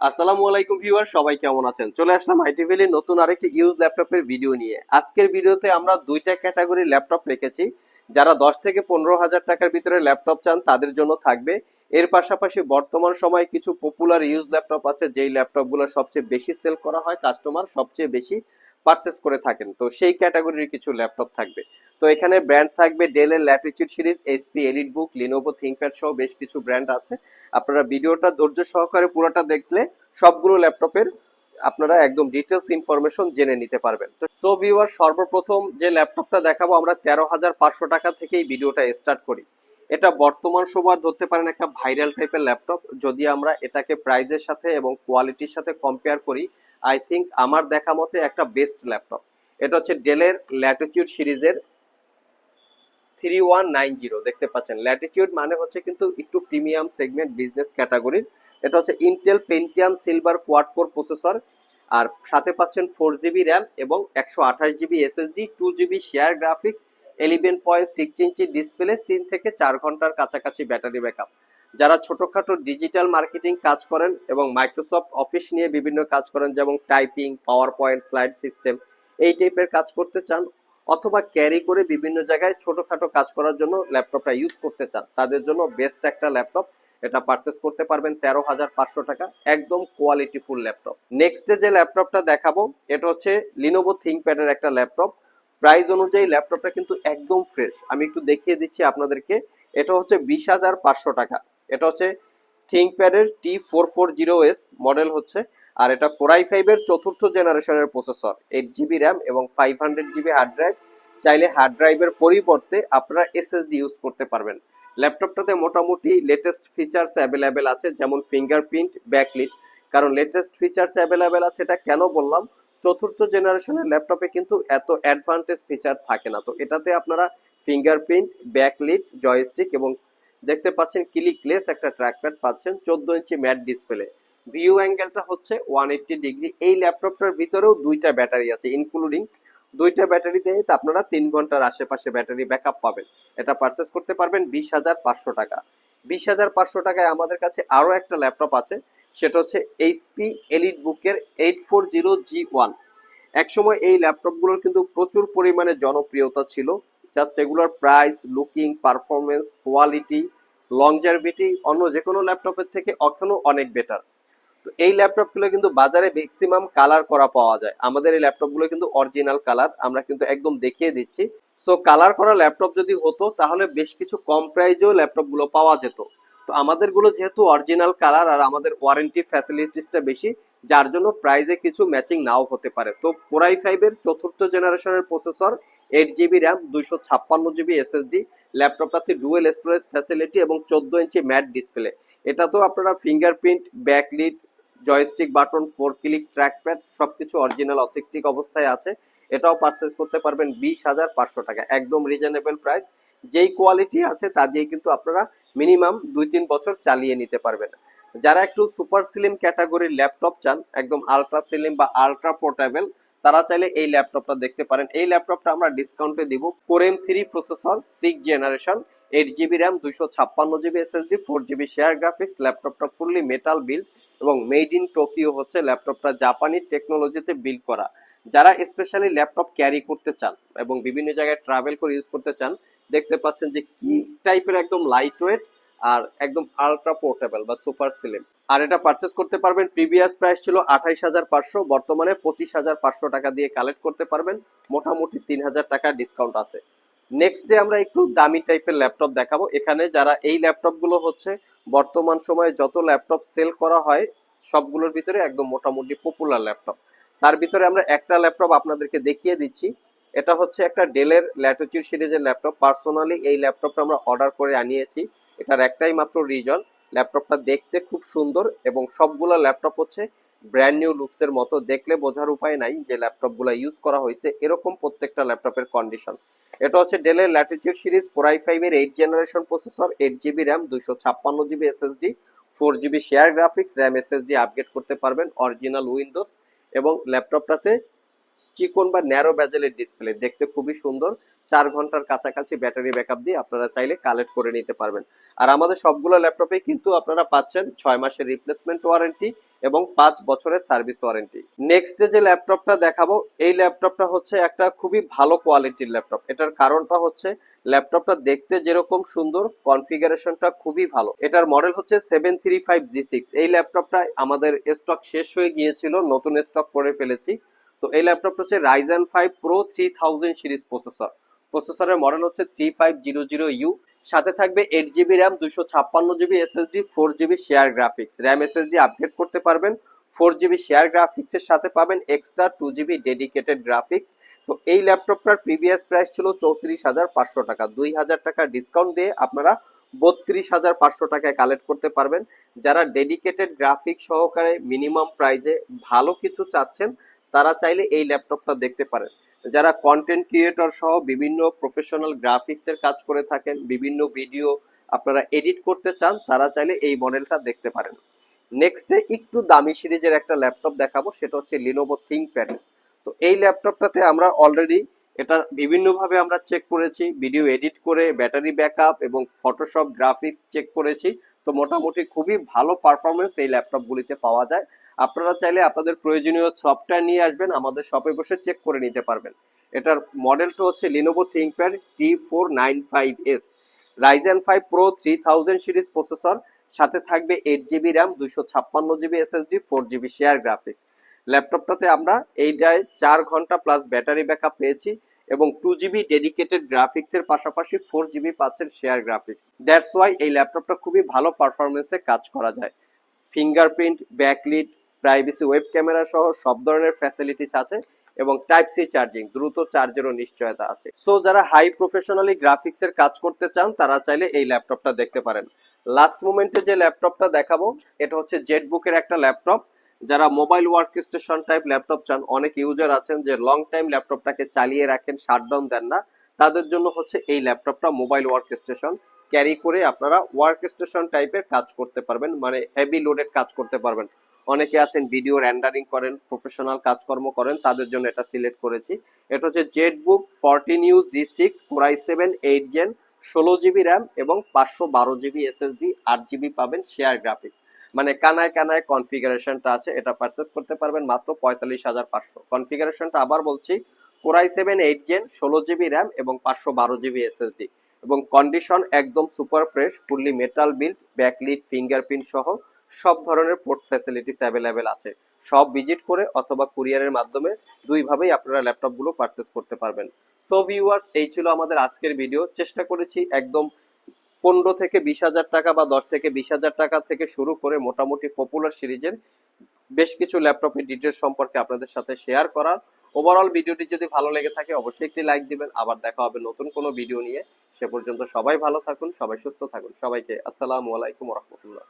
আসসালামু আলাইকুম ভিউয়ার, সবাই কেমন আছেন? চলে আসলাম আইটিভিলির নতুন আরেকটি ইউজ ল্যাপটপের ভিডিও নিয়ে। আজকের ভিডিওতে আমরা দুইটা ক্যাটাগরি ল্যাপটপ রেখেছি। যারা দশ থেকে পনেরো হাজার টাকার ভিতরে ল্যাপটপ চান, তাদের জন্য থাকবে। এর পাশাপাশি বর্তমান সময়ে কিছু পপুলার ইউজ ল্যাপটপ আছে, যেই ল্যাপটপগুলো সবচেয়ে বেশি সেল করা হয় কাস্টমার সবচেয়ে বেশি। পারচেস করে থাকেন। তো সেই ক্যাটাগরির কিছু ল্যাপটপ থাকবে। তো এখানে ব্র্যান্ড থাকবে ডেলের Latitude series HP EliteBook Lenovo ThinkPad সহ বেশ কিছু ব্র্যান্ড আছে। আপনারা ভিডিওটা ধৈর্য সহকারে পুরোটা দেখলে সবগুলো ল্যাপটপের আপনারা একদম ডিটেলস ইনফরমেশন জেনে নিতে পারবেন। তো সো ভিউয়ার সর্বপ্রথম যে ল্যাপটপটা দেখাবো, আমরা তেরো হাজার পাঁচশো টাকা থেকেই ভিডিওটা স্টার্ট করি। এটা বর্তমান সময় ধরতে পারেন একটা ভাইরাল টাইপের ল্যাপটপ যদি আমরা এটাকে প্রাইজের সাথে এবং কোয়ালিটির সাথে কম্পেয়ার করি আই থিঙ্ক আমার দেখা মতে একটা বেস্ট ল্যাপটপ এটা হচ্ছে ডেলের ল্যাটিটিউড সিরিজের থ্রি ওয়ান নাইন জিরো দেখতে পাচ্ছেন। ল্যাটিটিউড মানে হচ্ছে কিন্তু একটু প্রিমিয়াম সেগমেন্ট বিজনেস ক্যাটাগরির এটা হচ্ছে Intel Pentium Silver quad core processor আর সাথে পাচ্ছেন ফোর জিবি র্যাম এবং একশো আঠাশ GB SSD two GB share graphics eleven point six inch display তিন থেকে চার ঘণ্টার কাছাকাছি ব্যাটারি ব্যাকআপ যারা ছোটখাটো ডিজিটাল মার্কেটিং কাজ করেন এবং মাইক্রোসফট অফিস নিয়ে বিভিন্ন কাজ করেন, যেমন typing power point slide system এই টাইপের কাজ করতে চান অথবা ক্যারি করে বিভিন্ন জায়গায় ছোটখাটো কাজ করার জন্য ল্যাপটপটা ইউজ করতে চান, তাদের জন্য বেস্ট একটা ল্যাপটপ এটা পারচেস করতে পারবেন তেরো হাজার পাঁচশো টাকা, একদম কোয়ালিটি ফুল ল্যাপটপ নেক্সটে যে ল্যাপটপটা দেখাবো, এটা হচ্ছে লিনোভো থিঙ্কপ্যাডের একটা ল্যাপটপ প্রাইস অনুযায়ী ল্যাপটপটা কিন্তু একদম ফ্রেশ আমি একটু দেখিয়ে দিচ্ছি আপনাদেরকে। এটা হচ্ছে বিশ হাজার পাঁচশো টাকা। এটা হচ্ছে থিঙ্কপ্যাডের T four four zero S model হচ্ছে, আর এটা কোরাই ফাইভের চতুর্থ জেনারেশনের প্রসেসর এইট জিবি র্যাম এবং five hundred GB hard drive চাইলে হার্ড ড্রাইভের পরিবর্তে আপনারা এসএসডি ইউজ করতে পারবেন। ল্যাপটপটাতে মোটামুটি লেটেস্ট ফিচার্স অ্যাভেলেবেল আছে, যেমন ফিঙ্গারপ্রিন্ট ব্যাকলিট কারণ লেটেস্ট ফিচার্স অ্যাভেলেবেল আছে, এটা কেন বললাম? চতুর্থ জেনারেশনের ল্যাপটপে কিন্তু এত অ্যাডভান্টেজ ফিচার থাকে না। তো এটাতে আপনারা ফিঙ্গারপ্রিন্ট ব্যাকলিট জয়স্টিক এবং দেখতে পাচ্ছেন ক্লিকলেস একটা ট্র্যাকপ্যাড পাচ্ছেন চোদ্দ ইঞ্চি ম্যাট ডিসপ্লে ভিউ অ্যাঙ্গেলটা হচ্ছে ওয়ান এইট্টি ডিগ্রি এই ল্যাপটপটার ভিতরেও দুইটা ব্যাটারি আছে ইনক্লুডিং দুইটা ব্যাটারি দিয়ে আপনারা তিন ঘণ্টার আশেপাশে ব্যাটারি ব্যাকআপ পাবেন। এটা পারচেস করতে পারবেন বিশ হাজার পাঁচশো টাকা। বিশ হাজার পাঁচশো টাকায় আমাদের কাছে আরও একটা ল্যাপটপ আছে, সেটা হচ্ছে এইচপি এলিট বুকের eight four zero G one একসময় এই ল্যাপটপগুলোর কিন্তু প্রচুর পরিমাণে জনপ্রিয়তা ছিল। জাস্ট এগুলোর price, looking performance quality longevity অন্য যে কোনো ল্যাপটপের থেকে এখনও অনেক বেটার তো এই ল্যাপটপগুলো কিন্তু বাজারে ম্যাক্সিমাম কালার করা পাওয়া যায়। আমাদের এই ল্যাপটপগুলো কিন্তু অরিজিনাল কালার আমরা কিন্তু একদম দেখিয়ে দিচ্ছি। সো কালার করা ল্যাপটপ যদি হতো, তাহলে বেশ কিছু কম প্রাইজেও ল্যাপটপগুলো পাওয়া যেত। তো আমাদেরগুলো যেহেতু অরিজিনাল কালার আর আমাদের ওয়ারেন্টি ফ্যাসিলিটিসটা বেশি, যার জন্য প্রাইজে কিছু ম্যাচিং নাও হতে পারে। তো কোরাই ফাইভের চতুর্থ জেনারেশনের প্রসেসর এইট জিবি র্যাম দুইশো ছাপ্পান্ন জিবি এসএসডি ল্যাপটপটাতে ডুয়েল স্টোরেজ ফ্যাসিলিটি এবং চোদ্দ ইঞ্চি ম্যাট ডিসপ্লে এটা তো আপনারা fingerprint backlit joystick button force click trackpad সবকিছু অরিজিনাল অথেন্টিক অবস্থায় আছে। এটাও পারচেস করতে পারবেন বিশ হাজার পাঁচশো টাকা, একদম রিজনেবল প্রাইস যেই কোয়ালিটি আছে তা দিয়ে কিন্তু আপনারা মিনিমাম দুই তিন বছর চালিয়ে নিতে পারবেন। যারা একটু সুপার স্লিম ক্যাটাগরির ল্যাপটপ চান, একদম আলট্রা স্লিম বা আলট্রা পোর্টেবল তারা চাইলে এই ল্যাপটপটা দেখতে পারেন। এই ল্যাপটপটা আমরা ডিসকাউন্টে দিব। Core i three processor six generation eight GB RAM দুইশো ছাপ্পান্ন GB SSD four GB share graphics ল্যাপটপটা ফুললি মেটাল বিল্ড এবং মেড ইন টোকিও হচ্ছে ল্যাপটপটা জাপানি টেকনোলজিতে বিল্ড করা। যারা স্পেশালি ল্যাপটপ ক্যারি করতে চান এবং বিভিন্ন জায়গায় ট্রাভেল করে ইউজ করতে চান, দেখতে পাচ্ছেন যে কি টাইপের একদম লাইট ওয়েট আর একদম আলট্রা পোর্টেবল বা সুপার স্লিম আর এটা পারচেস করতে পারবেন। প্রিভিয়াস প্রাইস ছিল আঠাইশ হাজার পাঁচশো, বর্তমানে পঁচিশ হাজার পাঁচশো টাকা দিয়ে কালেক্ট করতে পারবেন। মোটামুটি তিন হাজার টাকা ডিসকাউন্ট আছে। নেক্সট ডে আমরা একটু দামি টাইপের ল্যাপটপ দেখাবো। এখানে যারা এই ল্যাপটপগুলো হচ্ছে, বর্তমান সময়ে যত ল্যাপটপ সেল করা হয়, সবগুলোর ভিতরে একদম মোটামুটি পপুলার ল্যাপটপ তার ভিতরে আমরা একটা ল্যাপটপ আপনাদেরকে দেখিয়ে দিচ্ছি। এটা হচ্ছে একটা ডেলের ল্যাটোচির সিরিজের ল্যাপটপ পার্সোনালি এই ল্যাপটপটা আমরা অর্ডার করে আনিয়েছি। এটার একটাই মাত্র রিজন ল্যাপটপটা দেখতে খুব সুন্দর এবং সবগুলো ল্যাপটপ হচ্ছে ব্র্যান্ড নিউ লুকসের মতো। দেখলে বোঝার উপায় নাই যে ল্যাপটপগুলো ইউজ করা হয়েছে এরকম প্রত্যেকটা ল্যাপটপের কন্ডিশন এটা হচ্ছে ডেলের ল্যাটিচিউড সিরিজ কোরাই ফাইভের eight generation processor eight GB RAM দুইশো ছাপ্পান্ন GB SSD four GB share graphics RAM SSD upgrade করতে পারবেন অরিজিনাল উইন্ডোজ এবং ল্যাপটপটাতে চিকন বা ন্যারো ব্যাজেলের ডিসপ্লে দেখতে খুবই সুন্দর। চার ঘণ্টার কাছাকাছি ব্যাটারি ব্যাকআপ দিয়ে আপনারা চাইলে কালেক্ট করে নিতে পারবেন। আর আমাদের সবগুলো ল্যাপটপে কিন্তু আপনারা পাচ্ছেন ছয় মাসের রিপ্লেসমেন্ট ওয়ারেন্টি এবং পাঁচ বছরের সার্ভিস ওয়ারেন্টি নেক্সট যে ল্যাপটপটা দেখাবো, এই ল্যাপটপটা হচ্ছে একটা খুবই ভালো কোয়ালিটির ল্যাপটপ। এটার কারণটা হচ্ছে ল্যাপটপটা দেখতে যেরকম সুন্দর কনফিগারেশনটা খুবই ভালো। এটার মডেল হচ্ছে seven three five G six এই ল্যাপটপটা আমাদের স্টক শেষ হয়ে গিয়েছিল, নতুন স্টক করে ফেলেছি। তো এই ল্যাপটপটা হচ্ছে Ryzen five Pro three thousand series processor প্রসেসরের মডেল হচ্ছে three five zero zero U সাথে থাকবে এইট জিবি র্যাম দুশো ছাপ্পান্ন GB SSD four GB share graphics RAM SSD upgrade করতে পারবেন ফোর জিবি শেয়ার গ্রাফিক্সের সাথে পাবেন extra two GB dedicated graphics তো এই ল্যাপটপটার প্রিভিয়াস প্রাইস ছিল চৌত্রিশ হাজার পাঁচশো টাকা। দুই হাজার টাকা ডিসকাউন্ট দিয়ে আপনারা বত্রিশ হাজার পাঁচশো টাকায় কালেক্ট করতে পারবেন। যারা ডেডিকেটেড গ্রাফিক্স সহকারে মিনিমাম প্রাইজে ভালো কিছু চাচ্ছেন, তারা চাইলে এই ল্যাপটপটা দেখতে পারেন। যারা কন্টেন্ট ক্রিয়েটর সহ বিভিন্ন প্রফেশনাল গ্রাফিক্সের কাজ করে থাকেন, বিভিন্ন ভিডিও আপনারা এডিট করতে চান, তারা চাইলে এই মডেলটা দেখতে পারেন। নেক্সটে একটু দামি সিরিজের একটা ল্যাপটপ দেখাবো, সেটা হচ্ছে লিনোভো থিঙ্ক থিঙ্কপ্যাড তো এই ল্যাপটপটাতে আমরা অলরেডি এটা বিভিন্নভাবে আমরা চেক করেছি ভিডিও এডিট করে ব্যাটারি ব্যাকআপ এবং ফটোশপ গ্রাফিক্স চেক করেছি। তো মোটামুটি খুবই ভালো পারফরমেন্স এই ল্যাপটপগুলিতে পাওয়া যায়। আপনারা চাইলে আপনাদের প্রয়োজনীয় সফটওয়্যার নিয়ে আসবেন, আমাদের শপে বসে চেক করে নিতে পারবেন। এটার মডেলটা হচ্ছে Lenovo ThinkPad T four nine five S Ryzen five Pro three thousand series processor সাথে থাকবে এইট জিবি র্যাম দুইশো ছাপ্পান্ন GB SSD four GB share graphics ল্যাপটপটাতে আমরা এইটায় চার ঘণ্টা প্লাস ব্যাটারি ব্যাকআপ পেয়েছি এবং টু জিবি ডেডিকেটেড গ্রাফিক্সের পাশাপাশি ফোর জিবি পাচ্ছেন শেয়ার গ্রাফিক্স দ্যাটস ওয়াই এই ল্যাপটপটা খুবই ভালো পারফরমেন্সে কাজ করা যায়। Fingerprint backlit privacy web camera সহ সব ধরনের ফ্যাসিলিটিস আছে এবং টাইপ সি চার্জিং দ্রুত চার্জেরও নিশ্চয়তা আছে। সো যারা হাই প্রফেশনালি গ্রাফিক্স এর কাজ করতে চান, তারা চাইলে এই ল্যাপটপটা দেখতে পারেন। লাস্ট মোমেন্টে যে ল্যাপটপটা দেখাবো, এটা হচ্ছে জেটবুকের একটা ল্যাপটপ যারা mobile work station type laptop চান, অনেক ইউজার আছেন যে লং টাইম ল্যাপটপটাকে চালিয়ে রাখেন শাটডাউন দেন না। তাদের জন্য হচ্ছে এই ল্যাপটপটা মোবাইল ওয়ার্ক স্টেশন ক্যারি করে আপনারা ওয়ার্ক স্টেশন টাইপের কাজ করতে পারবেন মানে হেভি লোডেড কাজ করতে পারবেন। অনেকে আছেন ভিডিও র্যান্ডারিং করেন, প্রফেশনাল কাজকর্ম করেন, তাদের জন্য এটা সিলেক্ট করেছি। এটা হচ্ছে ZBook fourteen U G six core i seven eight gen, ষোলো জিবি র্যাম এবং পাঁচশো বারো জিবি এসএসডি, আট জিবি পাবেন শেয়ার গ্রাফিক্স। মানে কানায় কানায় কনফিগারেশনটা আছে, এটা পারচেস করতে পারবেন মাত্র পঁয়তাল্লিশ হাজার পাঁচশো। কনফিগারেশনটা আবার বলছি, core i seven eight gen, ষোলো জিবি র্যাম এবং পাঁচশো বারো জিবি এসএসডি। এবং কন্ডিশন একদম super fresh, fully metal build, backlit, fingerprint সহ সব ধরনের পোর্ট ফ্যাসিলিটিস অ্যাভেলেবেল আছে। সব ভিজিট করে অথবা কুরিয়ারের মাধ্যমে দুইভাবেই আপনারা ল্যাপটপগুলো পারচেস করতে পারবেন। সো ভিউয়ার্স এই ছিল আমাদের আজকের ভিডিও চেষ্টা করেছি একদম পনেরো থেকে বিশ হাজার টাকা বা দশ থেকে বিশ হাজার টাকা থেকে শুরু করে মোটামুটি পপুলার সিরিজের বেশ কিছু ল্যাপটপের ডিটেলস সম্পর্কে আপনাদের সাথে শেয়ার করার। ওভারঅল ভিডিওটি যদি ভালো লেগে থাকে, অবশ্যই একটি লাইক দিবেন। আবার দেখা হবে নতুন কোনো ভিডিও নিয়ে। সে পর্যন্ত সবাই ভালো থাকুন, সবাই সুস্থ থাকুন। সবাইকে আসসালামু আলাইকুম রহমতুল্লাহ।